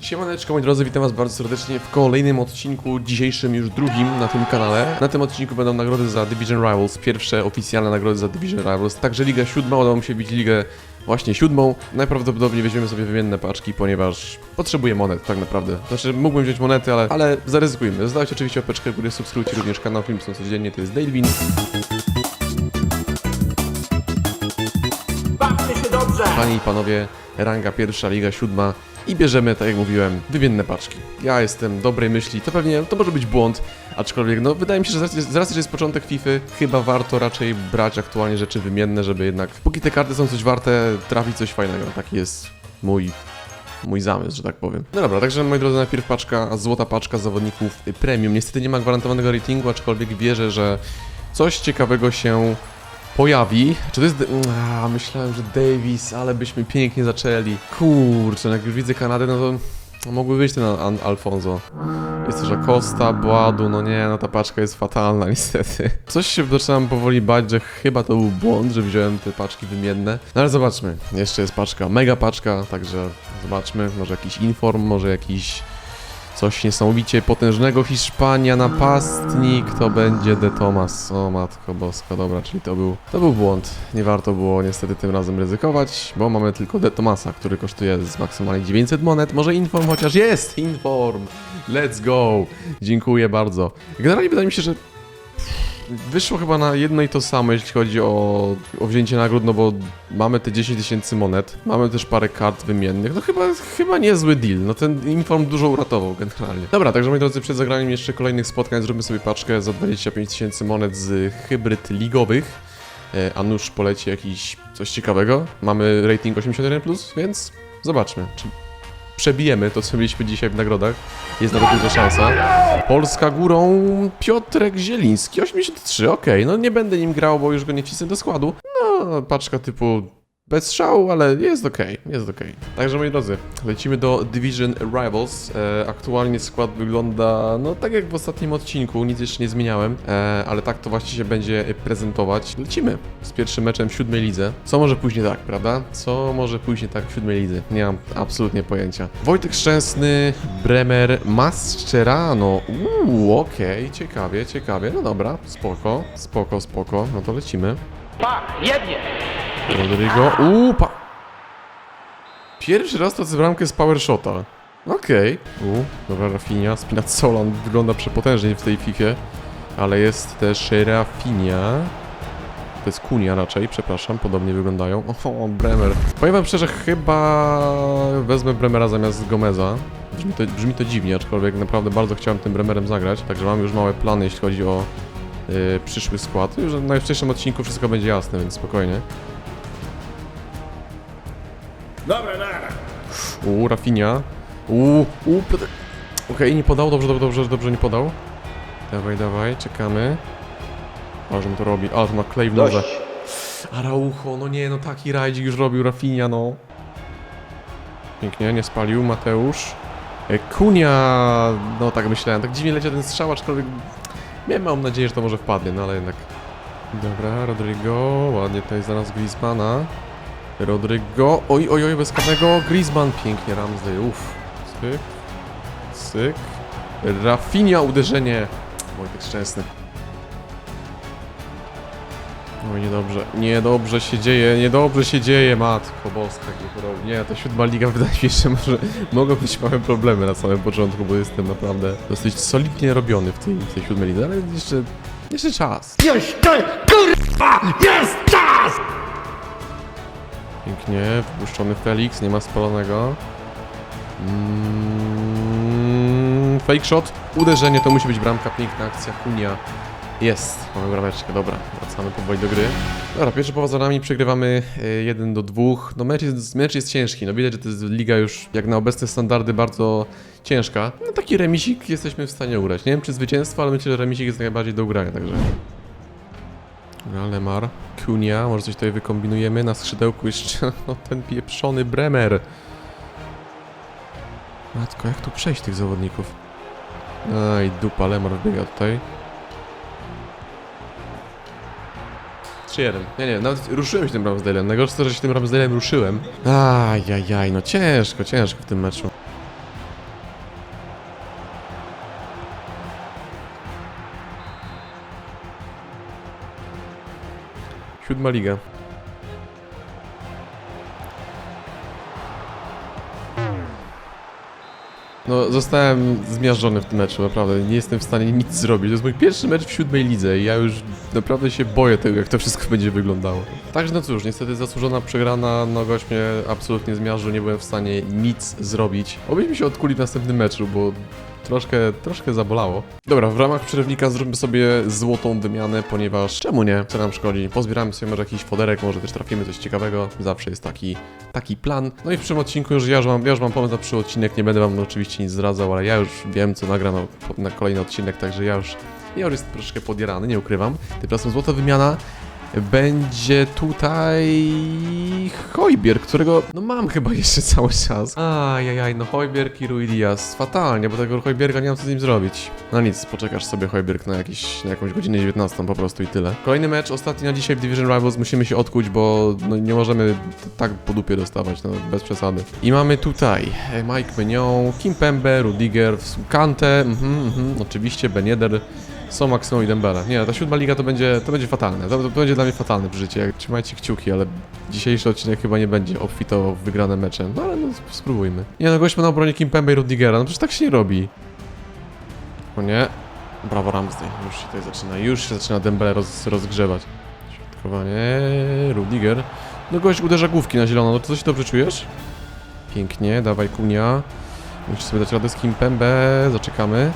Siemaneczko moi drodzy, witam was bardzo serdecznie w kolejnym odcinku, dzisiejszym już drugim na tym kanale. Na tym odcinku będą nagrody za Division Rivals, pierwsze oficjalne nagrody za Division Rivals, także Liga Siódma, udało mi się bić ligę właśnie siódmą. Najprawdopodobniej weźmiemy sobie wymienne paczki, ponieważ potrzebuję monet tak naprawdę. Znaczy mógłbym wziąć monety, ale, ale zaryzykujmy. Zdajcie oczywiście opeczkę w subskrybujcie również kanał, film są codziennie, to jest Dailwin. Panie i panowie, ranga pierwsza, liga siódma i bierzemy, tak jak mówiłem, wymienne paczki. Ja jestem dobrej myśli, to pewnie, to może być błąd, aczkolwiek no wydaje mi się, że z racji, że jest początek FIFA, chyba warto raczej brać aktualnie rzeczy wymienne, żeby jednak, póki te karty są coś warte, trafić coś fajnego. Taki jest mój mój zamysł, że tak powiem. No dobra, także moi drodzy, najpierw paczka, złota paczka zawodników premium. Niestety nie ma gwarantowanego ratingu, aczkolwiek wierzę, że coś ciekawego się pojawi. Czy to jest... A, myślałem, że Davis, ale byśmy pięknie zaczęli. Kurczę, no jak już widzę Kanadę, no to mógłby być ten Al Alfonso. Jest też Acosta, Bładu, no nie, no ta paczka jest fatalna niestety. Coś się zaczynam powoli bać, że chyba to był błąd, że wziąłem te paczki wymienne. No ale zobaczmy, jeszcze jest paczka, mega paczka, także zobaczmy, może jakiś inform, może jakiś coś niesamowicie potężnego. Hiszpania, napastnik, to będzie De Tomas. O matko boska, dobra, czyli to był, to był błąd. Nie warto było niestety tym razem ryzykować, bo mamy tylko De Tomasa, który kosztuje z maksymalnie 900 monet. Może inform chociaż jest, inform. Let's go. Dziękuję bardzo. Generalnie wydaje mi się, że wyszło chyba na jedno i to samo, jeśli chodzi o, o wzięcie nagród, no bo mamy te 10 tysięcy monet, mamy też parę kart wymiennych, no chyba, chyba niezły deal, no ten inform dużo uratował generalnie. Dobra, także moi drodzy, przed zagraniem jeszcze kolejnych spotkań zróbmy sobie paczkę za 25 tysięcy monet z hybryd ligowych, e, a nuż poleci jakiś coś ciekawego. Mamy rating 81+, więc zobaczmy, czy przebijemy to, co mieliśmy dzisiaj w nagrodach. Jest nawet duża szansa. Polska górą Piotrek Zieliński, 83, okej, no nie będę nim grał, bo już go nie wcisnę do składu. No, paczka typu bez szału, ale jest okej, jest okej. Także moi drodzy, lecimy do Division Rivals. E, aktualnie skład wygląda, no tak jak w ostatnim odcinku, nic jeszcze nie zmieniałem, e, ale tak to właśnie się będzie prezentować. Lecimy z pierwszym meczem w siódmej lidze. Co może później tak, prawda? Co może później tak w siódmej lidze? Nie mam absolutnie pojęcia. Wojtek Szczęsny, Bremer, Mascherano. Uuu, okej, ciekawie, ciekawie. No dobra, spoko, spoko, spoko. No to lecimy. Pa! Jednie! Rodrigo. Uuu, pa... Pierwszy raz tracę bramkę z power shota. Okej. Okay. dobra, Rafinha. Spinazzola wygląda przepotężnie w tej fifie. Ale jest też Rafinha. To jest Kunia raczej, przepraszam, podobnie wyglądają. O, Bremer. Powiem wam szczerze, chyba wezmę Bremera zamiast Gomeza. Brzmi to, brzmi to dziwnie, aczkolwiek naprawdę bardzo chciałem tym Bremerem zagrać. Także mam już małe plany, jeśli chodzi o yy, przyszły skład. Już na najwcześniejszym odcinku wszystko będzie jasne, więc spokojnie. Dobra, dobra. Uuu, Rafinha. Uuu, uuu. Okej, nie podał, dobrze, dobrze, dobrze, dobrze nie podał. Dawaj, dawaj, czekamy. On to robi, ale to ma klej w nodze. Araujo, no nie, no taki rajdzik już robił Rafinha, no. Pięknie, nie spalił, Mateusz. E, Kunia, no tak myślałem, tak dziwnie leciał ten strzał, aczkolwiek miałem małą nadzieję, że to może wpadnie, no ale jednak. Dobra, Rodrigo, ładnie tutaj znalazł Griezmana. Rodrigo, oj, oj, oj, bez karnego, Griezmann, pięknie, Ramsdale, uff, syk, syk, Rafinha, uderzenie, Wojtek Szczęsny. Oj, niedobrze, niedobrze się dzieje, niedobrze się dzieje, matko boska. Nie, ta siódma liga wydaje mi się, że mogą być małe problemy na samym początku, bo jestem naprawdę dosyć solidnie robiony w tej, w tej siódmej lidze, ale jeszcze, jeszcze czas. Jeszcze! Kurwa! Jest czas! Pięknie, wypuszczony Felix, nie ma spalonego. Mm, fake shot, uderzenie, to musi być bramka, piękna akcja, Kunia. Jest, mamy brameczkę, dobra, wracamy powoli do gry. Dobra, pierwsza połowa za nami, przegrywamy 1 do 2. No mecz jest, mecz jest ciężki, no widać, że to jest liga już jak na obecne standardy bardzo ciężka. No taki remisik jesteśmy w stanie ugrać. Nie wiem czy zwycięstwo, ale myślę, że remisik jest najbardziej do ugrania, także... Dobra, Lemar, Kunia, może coś tutaj wykombinujemy. Na skrzydełku jeszcze no, ten pieprzony Bremer. Matko, jak tu przejść tych zawodników? Aj, dupa, Lemar wbiega tutaj. 3-1. Nie, nie, nawet ruszyłem się tym Ramsdale'em. Najgorsze to, że się tym Ramsdale'em ruszyłem. Ajajaj, no ciężko, ciężko w tym meczu. Siódma liga. No, zostałem zmiażdżony w tym meczu, naprawdę. Nie jestem w stanie nic zrobić. To jest mój pierwszy mecz w siódmej lidze i ja już naprawdę się boję tego, jak to wszystko będzie wyglądało. Także no cóż, niestety zasłużona przegrana, no gość mnie absolutnie zmiażdżył, nie byłem w stanie nic zrobić. Obyśmy się odkuli w następnym meczu, bo troszkę, troszkę zabolało. Dobra, w ramach przerywnika zróbmy sobie złotą wymianę, ponieważ czemu nie? Co nam szkodzi? Pozbieramy sobie może jakiś foderek, może też trafimy coś ciekawego. Zawsze jest taki, taki plan. No i w przyszłym odcinku już ja już mam, ja już mam pomysł na przyszły odcinek, nie będę wam oczywiście nic zdradzał, ale ja już wiem, co nagram na, kolejny odcinek, także ja już, ja już jestem troszkę podjarany, nie ukrywam. Tymczasem złota wymiana będzie tutaj Hojbier, którego no mam chyba jeszcze cały czas. Ajajaj, no Hojbierg i Rui Diaz. Fatalnie, bo tego Hojbierga nie mam co z nim zrobić. No nic, poczekasz sobie Hojbierg na, jakiś, na jakąś godzinę 19 po prostu i tyle. Kolejny mecz, ostatni na dzisiaj w Division Rivals, musimy się odkuć, bo no, nie możemy tak po dupie dostawać, no bez przesady. I mamy tutaj e, Mike Mignon, Kim Pembe, Rudiger, Kante, mhm, mhm, oczywiście Ben Są Maximo i Dembele. Nie, ta siódma liga to będzie, to będzie fatalne. To, to będzie dla mnie fatalne przeżycie. Trzymajcie kciuki, ale dzisiejszy odcinek chyba nie będzie obfitował wygrane mecze. No ale no, sp- spróbujmy. Nie no, gośćmy na obronie Kimpembe i Rudigera. No przecież tak się nie robi. O nie. Brawo Ramsdale. Już się tutaj zaczyna. Już się zaczyna Dembele roz, rozgrzewać. Środkowanie. Rudiger. No gość uderza główki na zielono. No to coś dobrze czujesz? Pięknie. Dawaj Kunia. Musisz sobie dać radę z Kimpembe. Zaczekamy.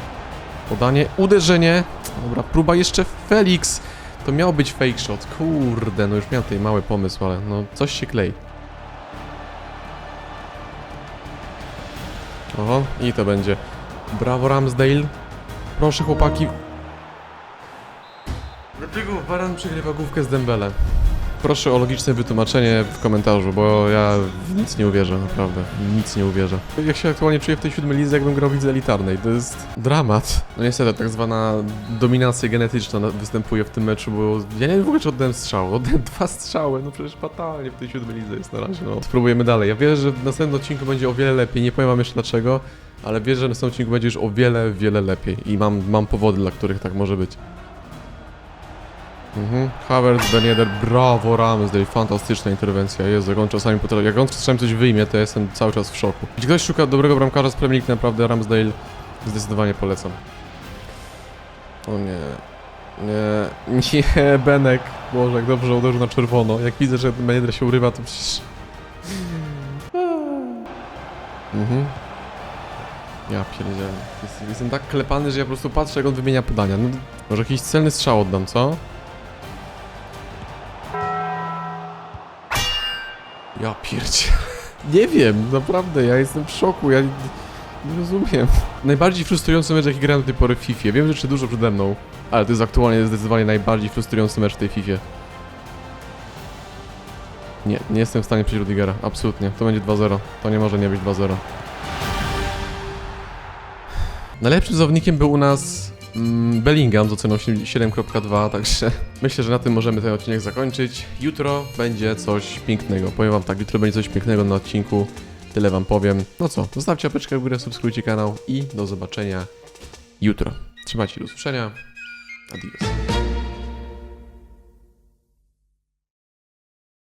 Podanie, uderzenie. Dobra, próba jeszcze Felix. To miał być fake shot. Kurde, no już miałem tutaj mały pomysł, ale no coś się klei. Oho, i to będzie. Brawo Ramsdale. Proszę chłopaki. Dlaczego Baran przegrywa główkę z Dembele? Proszę o logiczne wytłumaczenie w komentarzu, bo ja w nic nie uwierzę, naprawdę. Nic nie uwierzę. Jak się aktualnie czuję w tej siódmej lidze, jakbym grał w elitarnej. To jest dramat. No niestety, tak zwana dominacja genetyczna na- występuje w tym meczu, bo ja nie wiem w ogóle, czy oddałem strzał. Oddałem dwa strzały, no przecież fatalnie w tej siódmej lidze jest na razie. No, spróbujemy dalej. Ja wierzę, że w następnym odcinku będzie o wiele lepiej. Nie powiem wam jeszcze dlaczego, ale wierzę, że w następnym odcinku będzie już o wiele, wiele lepiej. I mam, mam powody, dla których tak może być. Mhm. Havertz, Ben brawo Ramsdale, fantastyczna interwencja, Jezu, jak on czasami potrafi, jak on czasami coś wyjmie, to jestem cały czas w szoku. Jeśli ktoś szuka dobrego bramkarza z Premier League, naprawdę Ramsdale zdecydowanie polecam. O nie, nie, nie, Benek, Boże, jak dobrze uderzył na czerwono, jak widzę, że Ben się urywa, to przecież... Mhm. Ja pierdzielę. Jestem, jestem tak klepany, że ja po prostu patrzę, jak on wymienia podania. No, może jakiś celny strzał oddam, co? Ja pierdzie. Nie wiem, naprawdę, ja jestem w szoku, ja nie nie rozumiem. Najbardziej frustrujący mecz, jaki grałem do tej pory w FIFA. Wiem, że jeszcze dużo przede mną, ale to jest aktualnie zdecydowanie najbardziej frustrujący mecz w tej FIFA. Nie, nie jestem w stanie przejść Rudigera, absolutnie. To będzie 2-0. To nie może nie być 2-0. Najlepszym zawodnikiem był u nas Bellingham z oceną 7.2, także myślę, że na tym możemy ten odcinek zakończyć. Jutro będzie coś pięknego. Powiem wam tak, jutro będzie coś pięknego na odcinku. Tyle wam powiem. No co, zostawcie apeczkę w górę, subskrybujcie kanał i do zobaczenia jutro. Trzymajcie do usłyszenia. Adios.